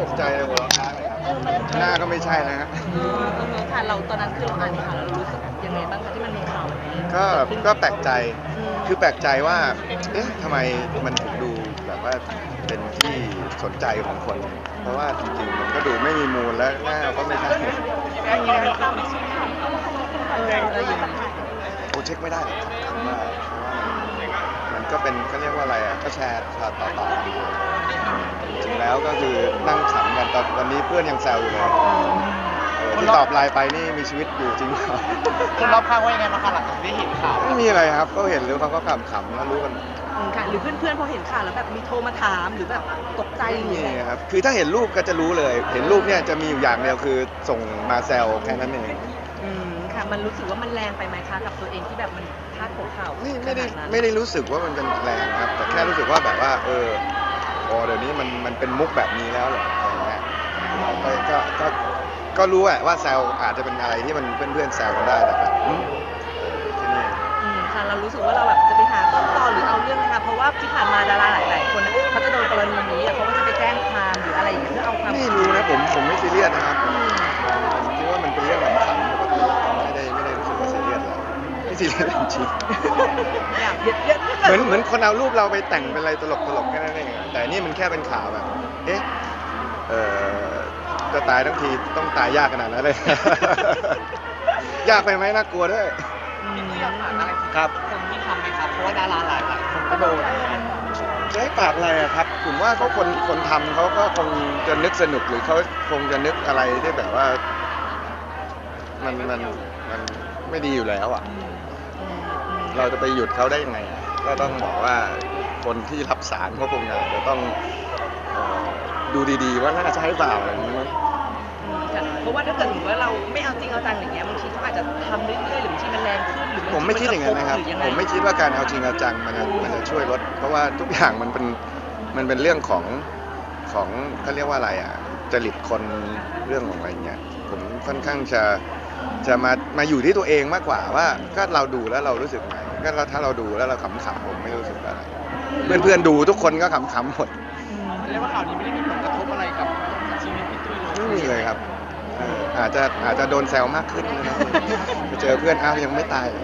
ตกใจเลยหัวเราะค้างเลยครับหน้าก็ไม่ใช่นะฮะ เออเออค่ะเราตอนนั้นคือเราอ่านข่าวแล้วเรารู้สึกยังไงบ้างคะที่มันมีข่าวแบบนี้ก็ ก็แปลกใจอืมคือแปลกใจว่า เอ๊ะทำไมมันถึงดูแบบว่าเป็นที่สนใจของคน เพราะว่าจริงๆ มันก็ดูไม่มีมูลและหน้าก็ไม่ใช่เอออะไรอย่างเงี้ยโอเช็คไม่ได้หรอกผมว่าเพราะว่ามันก็เป็นเขาเรียกว่าอะไรอะ ก็แชร์ต่อต่อต่อกันจริง แล้วก็คือนั่งขำกันตอนวันนี้เพื่อนยังแซวอยู่เลยเออที่ตอบไลน์ไปนี่มีชีวิตอยู่จริงเหรอ คนรอบข้างว่ายังไงบ้างคะหลังจากที่เห็นข่าวไม่มีอะไรครับก็เห็นหรือเขาก็ขำขำๆแล้วรู้กันอืมค่ะหรือเพื่อนๆพอเห็นข่าวแล้วแบบมีโทรมาถามหรือแบบตกใจหรือนี่อะไรครับคือถ้าเห็นรูปก็จะรู้เลย เห็นรูปเนี่ยจะมีอยู่อย่างเดียวคือส่งมาแซวแค่นั้นเองอืมค่ะมันรู้สึกว่ามันแรงไปไหมคะกับตัวเองที่แบบมันพลาดหัวข่าวไม่ไม่ได้ขนานั้น ไม่ได้รู้สึกว่ามันเป็นแรงครับ แต่แค่รู้สึกว่าแบบว่าเออ โอ้เดี๋ยวนี้มันมันเป็นมุกแบบนี้แล้วเหรออะไรเงี้ยก็ก็ก็ก็รู้แหละว่าแซวอาจจะเป็นอะไรที่มันเพื่อนๆแซวกันได้แต่แบบอืมเออแค่นี้เองอืมค่ะเรารู้สึกว่าเราแบบจะไปหาต้นตอหรือเอาเรื่องนะคะเพราะว่าที่ผ่านมาดาราหลาย ๆ คนน่ะเขาจะโดนกรณีนี้อะเขา ไรไม่ซีเรียสจริงๆอยากเยอะเยอะเหมือนเหมือนคนเอารูปเราไปแต่งเป็นอะไรตลกตลกๆแค่นั้นเองอะแต่นี่มันแค่เป็นข่าวแบบเอ๊ะเออจะตายทั้งทีต้องตายยากขนาดนั้นเลย ยากไปไหมน่ากลัวด้วยอืมที่อยากฝากอะไรถึงครับ คนที่ทำไหมครับ เพราะว่าดาราหลายหลายๆคนก็โดนจะให้ฝากอะไรอะครับผมว่าเขาคนคนทำเขาก็คงจะนึกสนุกหรือเขาคงจะนึกอะไรที่แบบว่า มันมันมันไม่ดีอยู่แล้วอะอืมอืมอืมเราจะไปหยุดเขาได้ยังไงอะก็ต้องบอกว่าคนที่รับสารเขาคงจะต้องเอ่อดูดีๆ ว่าน่าจะให้เปล่าอะไรอย่างนี้มั้งอืมค่ะเพราะว่าถ้าเกิดถือว่าเราไม่เอาจริงเอาจังอย่างเงี้ยบางทีเขาอาจจะทำเรื่อยๆหรือบางทีมันแรงขึ้นหรือบางทีผมไม่คิดอย่างนั้นนะครับหอยังงผมไม่คิดว่าการเอาจริงเอาจังมันจะมันจะช่วยลด เพราะว่าทุกอย่างมันเป็นมันเป็นเรื่องของของเขาเรียกว่าอะไรอะจริตคนเรื่องของอะไรเงี้ยผมค่อนข้างจะ จะมามาอยู่ที่ตัวเองมากกว่าว่าก็เราดูแล้วเรารู้สึกไงก็เราถ้าเราดูแล้วเราขำๆผมไม่รู้สึกอะไรเพื่อนๆดูทุกคนก็ขำๆหมดอืมเรียกว่าข่าวนี้ไม่ได้มีผลกระทบอะไรกับชีวิตพี่ตุ้ยเลยไม่มีเลยครับเอออาจจะอาจจะโดนแซวมากขึ้นนะครับไปเจอเพื่อนอ้าวยังไม่ตายเลย